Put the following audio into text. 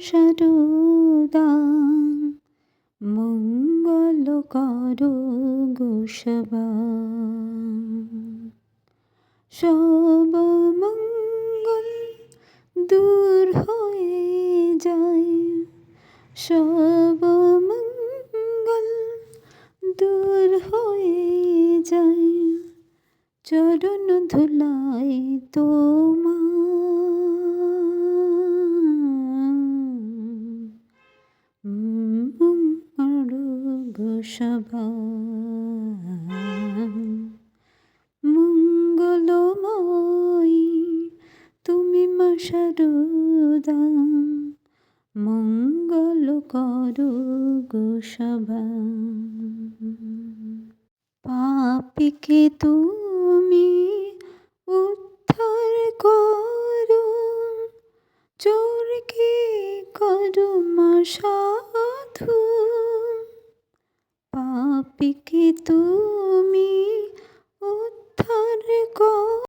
সারদা মঙ্গল করো গোসবা সব মঙ্গল দূর হয়ে যায়, সব মঙ্গল দূর হয়ে যায়। চরণ ধুলাই তোমার মঙ্গলময়ী তুমি মা সারদা মঙ্গল করো গোসভা পাপিকে তুমি উদ্ধার করো। চোরকে করো মা সাধু। পাপিকে তুমি